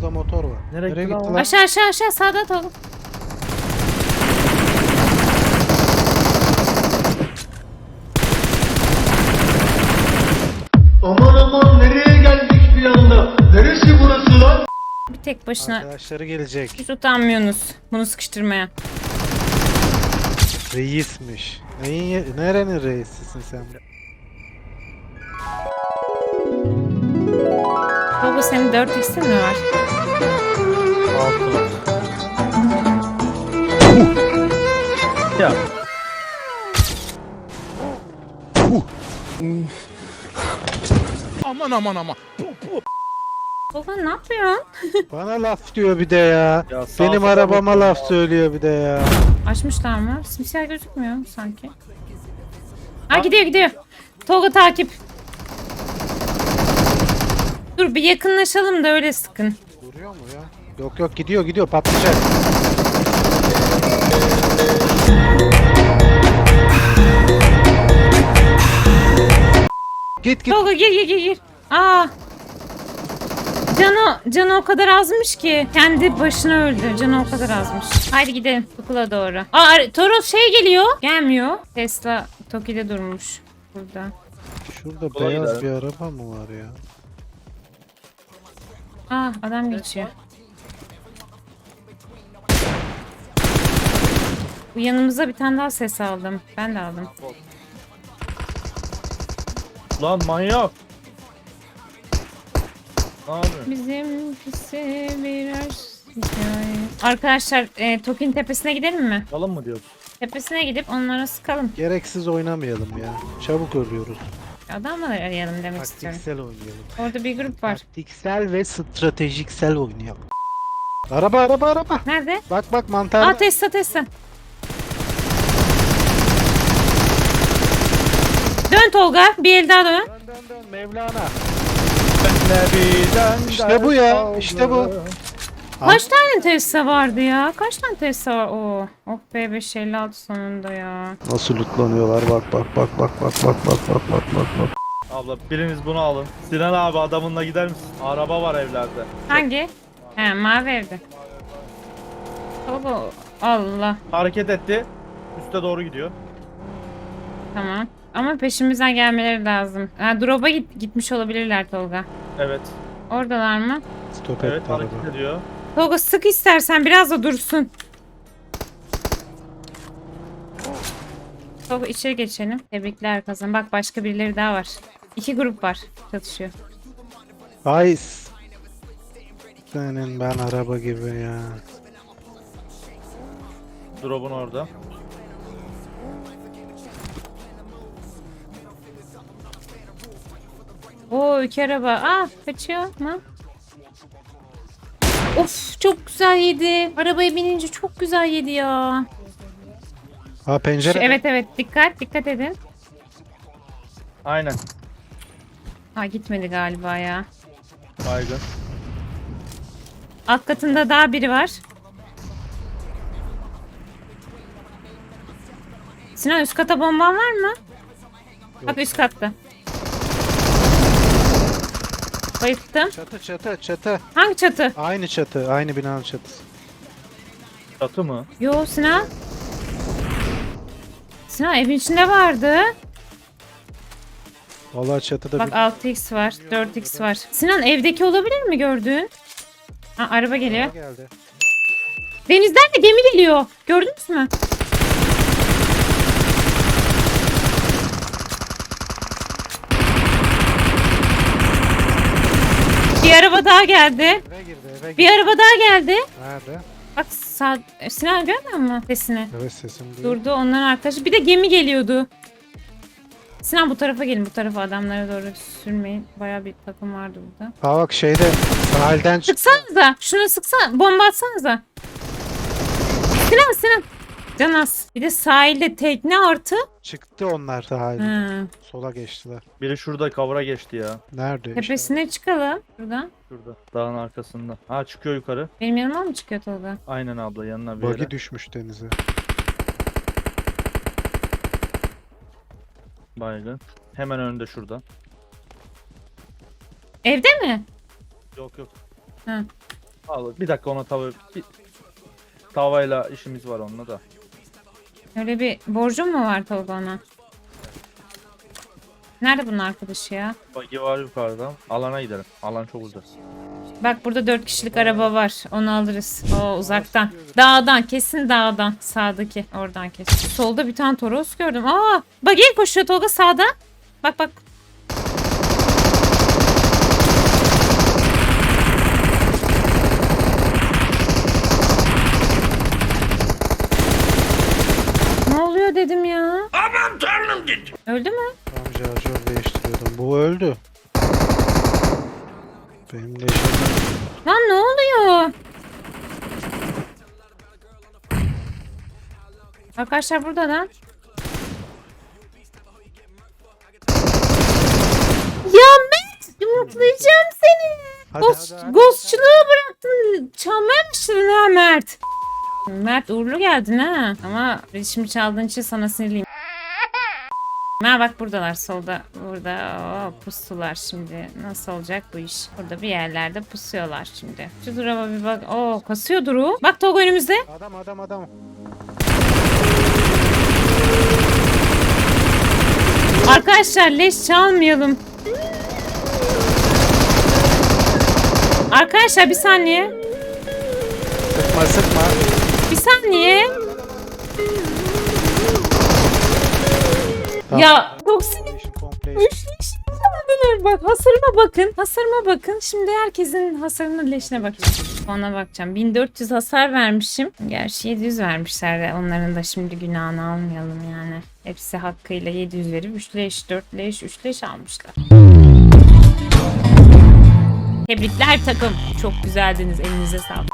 Arkamızda motor var. Nereye gitti lan? Aşağı aşağı aşağı sağda Tolga. Aman aman nereye geldik bir anda? Neresi burası lan? Bir tek başına. Arkadaşları gelecek. Hiç utanmıyorsunuz bunu sıkıştırmaya. Reismiş. Neyin, nerenin reisisin sen? Tolga senin 4x'in mi var? Ya Aman aman aman. Tolga ne yapıyorsun? Bana laf diyor bir de ya. Ya Benim arabama laf ya. söylüyor bir de ya. Açmışlar mı? Simsiyah gözükmüyor sanki. Ha gidiyor gidiyor. Tolga takip. Dur bir yakınlaşalım da öyle sıkın. Duruyor mu ya? Yok yok gidiyor gidiyor patlayacak. Git git. Tolga gir gir gir gir. Aa. Canı, canı o kadar azmış ki. Kendi başına öldü. Canı o kadar azmış. Haydi gidelim okula doğru. Aa Toros şey geliyor. Gelmiyor. Tesla Toki'de durmuş. Burada. Şurada Kolay beyaz bir araba mı var ya? Aa adam geçiyor. Yanımıza bir tane daha ses aldım. Ben de aldım. lan manyak. Ne yapıyorsun? Bizimkisi birer hikaye. Arkadaşlar e, Tokin tepesine gidelim mi? Yalan mı diyorsun? Tepesine gidip onlara sıkalım. Gereksiz oynamayalım ya. Çabuk ölüyoruz. Adamları arayalım demek istiyorum. Taktiksel oynayalım. Orada bir grup var. Taktiksel ve stratejiksel oynayalım. Araba araba araba. Nerede? Bak bak mantar. Aa Tesla. Dön Tolga. Bir el daha dön. Dön dön dön Mevlana. İşte bu ya, işte bu. Kaç tane Tesla vardı ya? Kaç tane Tesla var? Oo. Oh be 556 sonunda ya. Nasıl lootlanıyorlar bak bak bak bak bak bak bak bak bak bak bak. Abla biriniz bunu alın. Sinan abi adamınla gider misin? Araba var evlerde. Hangi? He mavi evde. Tolga Allah. Hareket etti. Üste doğru gidiyor. Tamam. Ama peşimizden gelmeleri lazım. Ha, drop'a git, gitmiş olabilirler Tolga. Evet. Oradalar mı? Stop Evet etti araba. hareket ediyor. Tolga sık istersen biraz da dursun. Tolga içeri geçelim. Tebrikler kazan. Bak başka birileri daha var. İki grup var. Çatışıyor. S- Senin ben araba gibi ya. Drop'un orada. Oo iki araba. Aa kaçıyor mu? Of çok güzel yedi. Arabaya binince çok güzel yedi ya. Ha pencere. Evet evet dikkat dikkat edin. Aynen. Ha gitmedi galiba ya. Baygın. Alt katında daha biri var. Sinan üst kata bomban var mı? Bak üst katta. Bayılttım. Çatı çatı çatı. Hangi çatı? Aynı çatı. Aynı binanın çatısı. Çatı mı? Yo Sinan. Sinan evin içinde vardı. Vallahi çatıda Bak bir... 6x var, 4x var. Sinan evdeki olabilir mi gördüğün? Ha, araba geliyor. Araba geldi. Denizden de gemi geliyor. Gördünüz mü? Araba daha geldi. Eve girdi eve girdi. Bir araba daha geldi. Nerede? Bak sağ... Sinan görmüyor musun sesini? Evet sesim duyuyor. Durdu onların arkadaşı. Bir de gemi geliyordu. Sinan bu tarafa gelin. Bu tarafa adamlara doğru sürmeyin. Baya bir takım vardı burada. Ha bak şeyde sahilden çık. Sıksanıza. Şuna sıksana. Bomba atsanıza. Sinan Sinan. Canas. Bir de sahilde tekne artı. Çıktı onlar sahilden. Hı. Sola geçtiler. Biri şurada kavura geçti ya. Nerede? işte? Tepesine çıkalım. Buradan. Şurada. Dağın arkasında. Ha çıkıyor yukarı. Benim yanıma mı çıkıyor Tolga? Aynen abla yanına bir yere. Buggy düşmüş denize. Baygın. Hemen önünde şurada. Evde mi? Yok yok. Ha. Al bir dakika ona tava bir tavayla işimiz var onunla da. Öyle bir borcum mu var Tolga ona? Nerede bunun arkadaşı ya? Bagi var yukarıda. Alana gidelim. Alan çok uzak. Bak burada dört kişilik araba var. Onu alırız. O uzaktan. Dağdan. Kesin dağdan. Sağdaki. Oradan kesin. Solda bir tane Toros gördüm. Aa! Bagi koşuyor Tolga sağda. Bak bak. Ne oluyor dedim ya. Aman tanrım dedim. Öldü mü? Tam şarjör değiştiriyordum. Bu öldü. Benim de Lan ne oluyor? Arkadaşlar burada lan. Ya Mert yumruklayacağım seni. Hadi, Ghost, hadi, hadi. ghostçuluğu bıraktın. Çalmaya başladın ha Mert. Mert uğurlu geldin ha. Ama şimdi çaldığın için sana sinirliyim. Ha bak buradalar solda. Burada Oo, pusular şimdi. Nasıl olacak bu iş? Burada bir yerlerde pusuyorlar şimdi. Şu duruma bir bak. Oo kasıyor duru. Bak Tolga önümüzde. Adam adam adam. Arkadaşlar leş çalmayalım. Arkadaşlar bir saniye. Sıkma sıkma. Bir saniye. Ya çok sinir. Üçleştirdiler bak hasarıma bakın. Hasarıma bakın. Şimdi herkesin hasarının leşine bakacağım. Ona bakacağım. 1400 hasar vermişim. Gerçi 700 vermişler de onların da şimdi günahını almayalım yani. Hepsi hakkıyla 700 verip 3 leş, 4 leş, 3 leş almışlar. Tebrikler takım. Çok güzeldiniz. Elinize sağlık.